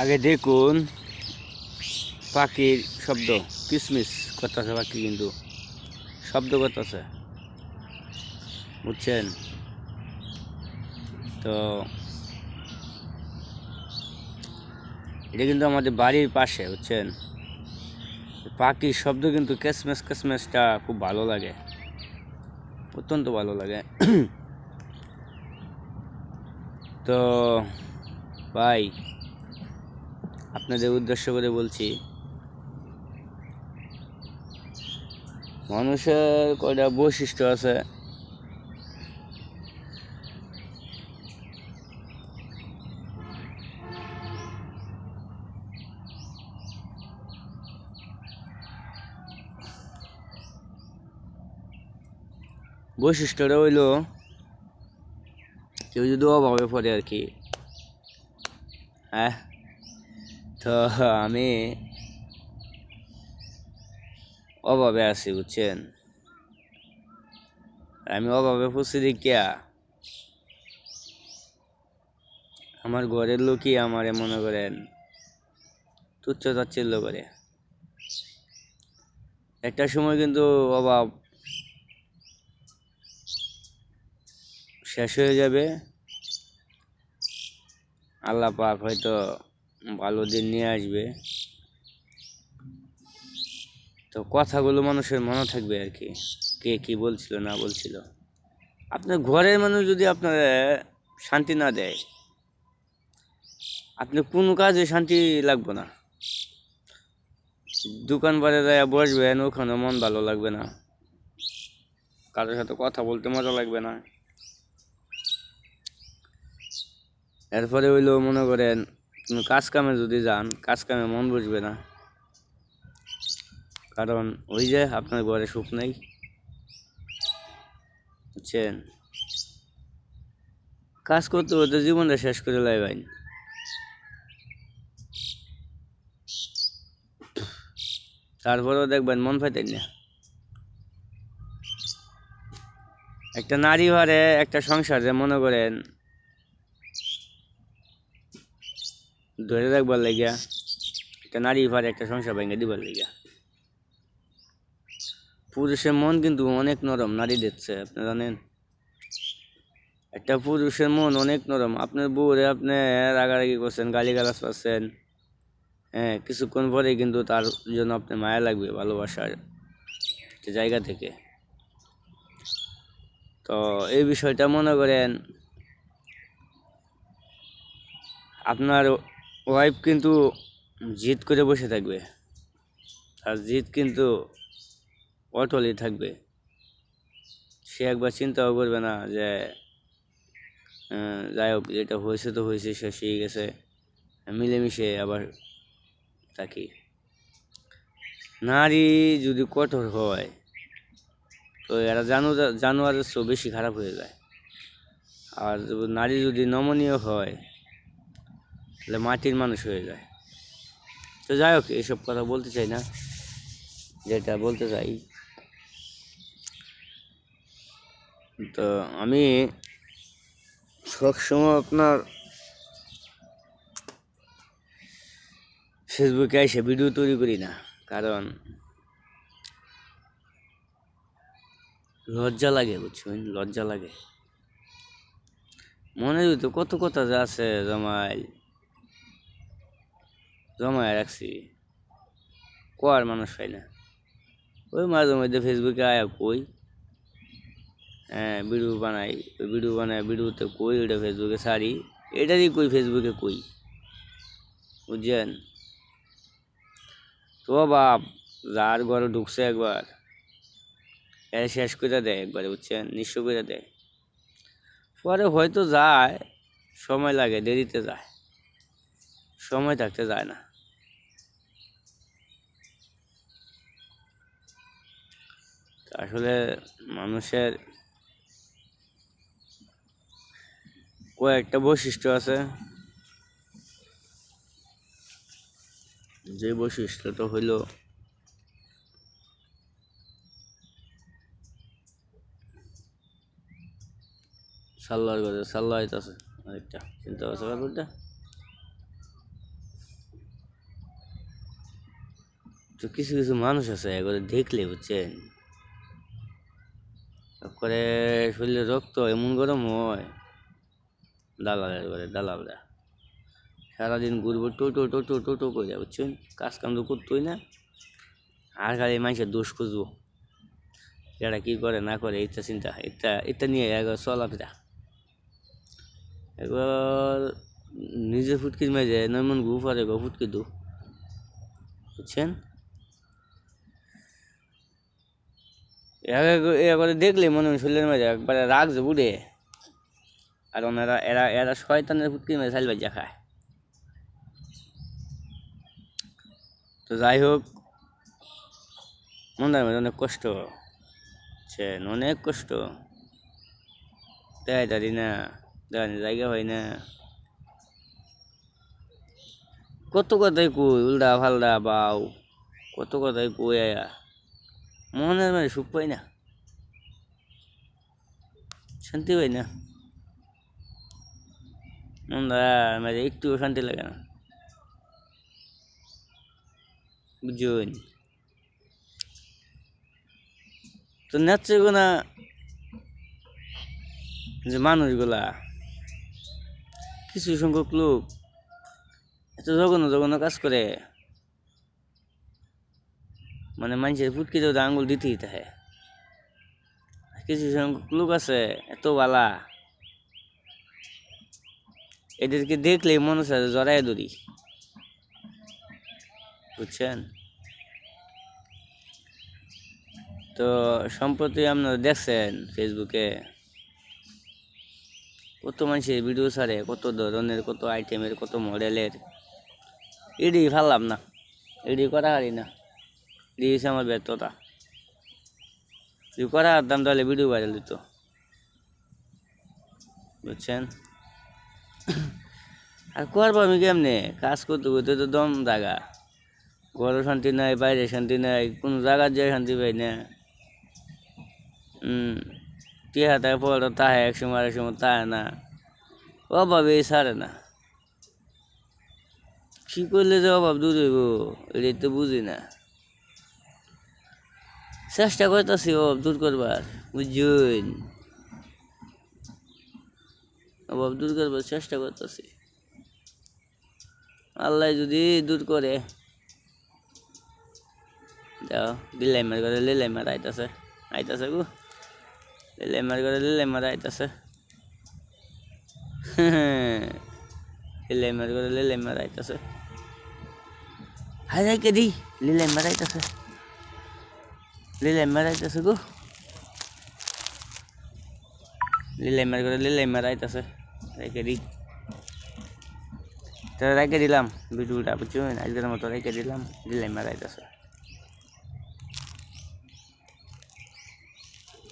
আগে দেখুন পাখির শব্দ, কিসমিস করতেছে পাখি কিন্তু, শব্দ করতেছে, বুঝছেন? তো এটা কিন্তু আমাদের বাড়ির পাশে, বুঝছেন? পাখির শব্দ কিন্তু কেসমেস, কেসমেসটা খুব ভালো লাগে, অত্যন্ত ভালো লাগে। তো ভাই আপনাদের উদ্দেশ্য করে বলছি, মানুষের কয়টা বৈশিষ্ট্য আছে? বৈশিষ্ট্যটা হইল, কেউ যদি অভাবে পড়ে আর কি হ্যাঁ? তো আমি অভাবে আছি, বুঝছেন? আমি অভাবে পড়ছি দেখিয়া আমার ঘরের লোকই আমারে মনে করেন তুচ্ছ তাচ্ছিল্য করে। একটা সময় কিন্তু অভাব শেষ হয়ে যাবে। আল্লাহ পাক হয়তো ভালো দিন নিয়ে আসবে। তো কথাগুলো মানুষের মনে থাকবে আর কি। কে কি বলছিল, না বলছিল। আপনার ঘরের মানুষ যদি আপনার শান্তি না দেয়, আপনি কোনো কাজে শান্তি লাগবে না। দোকান যায় বসবেন ওখানে মন ভালো লাগবে না। কারোর সাথে কথা বলতে মজা লাগবে না। এরপরে হইল মনে করেন কোনো কাজ কামে যদি যান কাজ কামে মন বসবে না। কারণ ওই যে আপনার ঘরে সুখ নেই। বুঝছেন? কাজ করতে করতে জীবনটা শেষ করে লাইবেন তারপরেও দেখবেন মন পাইতেন না। একটা নারী ঘরে একটা সংসারে মনে করেন ধরে রাখবার লাগিয়া একটা নারী ঘরে একটা সংসার ভেঙে দিবার লাগিয়া। পুরুষের মন কিন্তু অনেক নরম, নারী দিচ্ছে আপনি জানেন? একটা পুরুষের মন অনেক নরম, আপনার বউরে আপনি রাগারাগি করছেন গালি গালাজ পাচ্ছেন হ্যাঁ কিছুক্ষণ পরে কিন্তু তার জন্য আপনার মায়া লাগবে, ভালোবাসার একটা জায়গা থেকে। তো এই বিষয়টা মনে করেন, আপনার ওয়াইফ কিন্তু জিদ করে বসে থাকবে। আর জিদ কিন্তু অটলই থাকবে। সে একবার চিন্তাও করবে না যে যাই হোক, যেটা হয়েছে তো হয়েছে, সে শিখে গেছে। মিলেমিশে আবার থাকি। নারী যদি কঠোর হয়, তো এরা জানো, জানোয়ারের চেয়েও বেশি খারাপ হয়ে যায়। আর নারী যদি নমনীয় হয় তাহলে মাটির মানুষ হয়ে যায়। তো যাই হোক এইসব কথা বলতে চাই না, যেটা বলতে চাই। তো আমি সবসময় আপনার ফেসবুকে এসে ভিডিও তৈরি করি না, কারণ লজ্জা লাগে, বুঝছেন? লজ্জা লাগে। মনে তো কত কথা যে আছে, জমাই। জমায় রাখছি। কোয়ার মানুষ হয় না। ওই মাঝে মধ্যে ফেসবুকে আয়া কই। হ্যাঁ ভিডিও বানাই, ওই ভিডিও বানাই ভিডিওতে কই এটা ফেসবুকে ছাড়ি। এটারই কই ফেসবুকে কই? বুঝছেন? তো বাপ, যার ঘরে ঢুকছে একবার এ শেষ করে দেয় একবারে, বুঝছেন? নিঃস্ব করে দেয়। পরে হয়তো যায়, সময় লাগে, দেরিতে যায়। সময় থাকতে যায় না। আসলে মানুষের কয়েকটা বৈশিষ্ট্য আছে। যে বৈশিষ্ট্যটা হইল সাল্লার কথা সাল্লাহ আছে আরেকটা। চিন্তা করছে ব্যাপারটা? তো কিছু কিছু মানুষ আছে, এগুলো দেখলে বুঝছেন? করে শরীরে রক্ত, এমন গরম হয়। দালালের করে দালালরা। সারাদিন ঘুরবো টোটো টোটো টোটো করে বুঝছেন? কাজ কাম তো করতোই না। আর খালি মানুষের দোষ খুঁজবো। এরা কী করে, না করে ইচ্ছা চিন্তা এটা এটা নিয়ে একবার চলাফেরা এবার নিজে ফুটকির মেজে নয়মন গু পারে গো ফুটকি দু। বুঝছেন? এবারে দেখলে মনে হয় শরীরের মাঝে একবারে রাখছে বুড়ে আর ওনারা, এরা এরা শয়তানের ফুটকির মেজে সাইল বাজা খায়। তো যাই হোক মন্দার মধ্যে অনেক কষ্ট সে অনেক কষ্ট। দেয় দাঁড়ি না দেওয়ানি জায়গা হয় না। কত কথাই কই, উল্টা ফালটা বাউ, কত কথাই কই আয়া। মনের মানে সুখ পাই না। শান্তি পাই না। মন্দা মানে একটু শান্তি লাগে না। বুঝুন তো নাচছে না যে মানুষগুলা, কিছু সংখ্যক লোক এত জঘন্য জঘন্য কাজ করে। মানে মানুষের ফুটকিতে ওদের আঙ্গুল দিতেই থাকে কিছু সংখ্যক লোক আছে, এত বালা। এদেরকে দেখলেই মনে হচ্ছে জড়াই দড়ি বুঝছেন? তো সম্প্রতি আপনারা দেখছেন ফেসবুকে কত মানুষের ভিডিও ছাড়ে, কত ধরনের, কত আইটেমের কত মডেলের এডি ভাবলাম না। এডি করা হারি না। হচ্ছে আমার ব্যর্থতা। যদি করা হারতাম তাহলে ভিডিও ভাইরাল দিত। বুঝছেন? আর করব আমি কেমনে? কাজ করতে করতে তো দম জাগা ঘরে শান্তি নাই, বাইরে শান্তি নাই, কোনো জায়গার যায় শান্তি পাই না। টিহা তাই পড়ো তাহে এক সময় এক সময় তাহে না। অভাবে ছাড়ে না। কি করলে যে অভাব দূর হইব, এটাই তো বুঝি না। চেষ্টা করতেছি অভাব দূর করবার। বুঝুন অভাব দূর করবার চেষ্টা করতেছি। আল্লাহ যদি দূর করে। যাও দিলাই মার করে লিলাই মার আইতাছে। আইতাছে গো। লিলাই মার করে লিলাই মার আইতাছে। লিলাই মার করে লিলাই মার আইতাছে। হাই কে দি লিলাই মার আইতাছে। লিলাই মার আইতাছে গো। লিলাই মার করে লিলাই মার আইতাছে রেখে দি তো রেখে দিলাম। ভিডিওটা বুঝছ আজকের মতো রেখে দিলাম। লিলাই মার আইতাছে